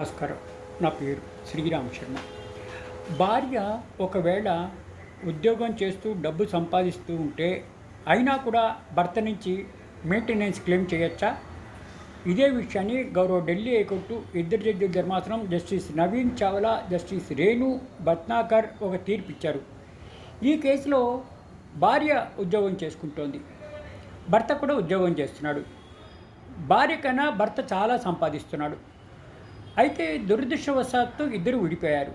నమస్కారం. నా పేరు శ్రీరామ్ శర్మ. భార్య ఒకవేళ ఉద్యోగం చేస్తూ డబ్బు సంపాదిస్తూ ఉంటే అయినా కూడా భర్త నుంచి మెయింటెనెన్స్ క్లెయిమ్ చేయొచ్చా? ఇదే విషయాన్ని గౌరవ ఢిల్లీ హైకోర్టు ఇద్దరు జడ్జి ధర్మాసనం జస్టిస్ నవీన్ చావ్లా జస్టిస్ రేణు భట్నాకర్ ఒక తీర్పు ఇచ్చారు. ఈ కేసులో భార్య ఉద్యోగం చేసుకుంటోంది. భర్త కూడా ఉద్యోగం చేస్తున్నాడు. భార్య కన్నా భర్త చాలా సంపాదిస్తున్నాడు. అయితే దురదృష్టవశాత్తు ఇద్దరు విడిపోయారు.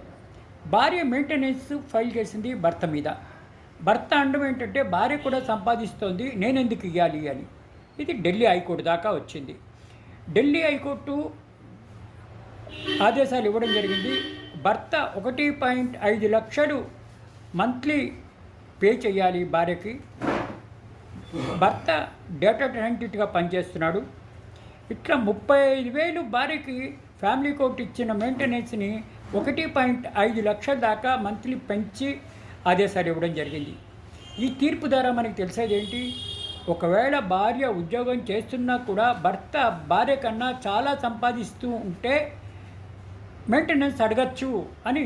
భార్య మెయింటెనెన్స్ ఫైల్ చేసింది భర్త మీద. భర్త అండం ఏంటంటే భార్య కూడా సంపాదిస్తోంది నేనెందుకు ఇవ్వాలి అని. ఇది ఢిల్లీ హైకోర్టు దాకా వచ్చింది. ఢిల్లీ హైకోర్టు ఆదేశాలు ఇవ్వడం జరిగింది. భర్త ఒకటి పాయింట్ ఐదు లక్షలు మంత్లీ పే చేయాలి భార్యకి. భర్త డేటా సైంటిస్ట్గా పనిచేస్తున్నాడు. ఇట్లా ముప్పై ఐదు వేలు భార్యకి ఫ్యామిలీ కోర్ట్ ఇచ్చిన మెయింటెనెన్స్ని ఒకటి పాయింట్ ఐదు లక్షల దాకా మంత్లీ పెంచి ఆదేశాలు ఇవ్వడం జరిగింది. ఈ తీర్పు ద్వారా మనకి తెలిసేది ఏంటి? ఒకవేళ భార్య ఉద్యోగం చేస్తున్నా కూడా భర్త భార్య కన్నా చాలా సంపాదిస్తూ ఉంటే మెయింటెనెన్స్ అడగచ్చు అని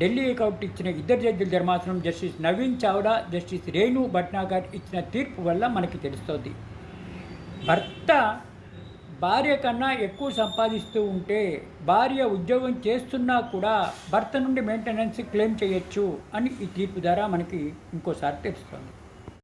ఢిల్లీ హైకోర్టు ఇచ్చిన ఇద్దరు జడ్జిల ధర్మాసనం జస్టిస్ నవీన్ చావ్లా జస్టిస్ రేణు భట్నాగర్ ఇచ్చిన తీర్పు వల్ల మనకి తెలుస్తోంది. భర్త భార్య కన్నా ఎక్కువ సంపాదిస్తూ ఉంటే భార్య ఉద్యోగం చేస్తున్నా కూడా భర్త నుండి మెయింటెనెన్స్ క్లెయిమ్ చేయొచ్చు అని ఈ తీర్పు ద్వారా మనకి ఇంకోసారి తెలుస్తుంది.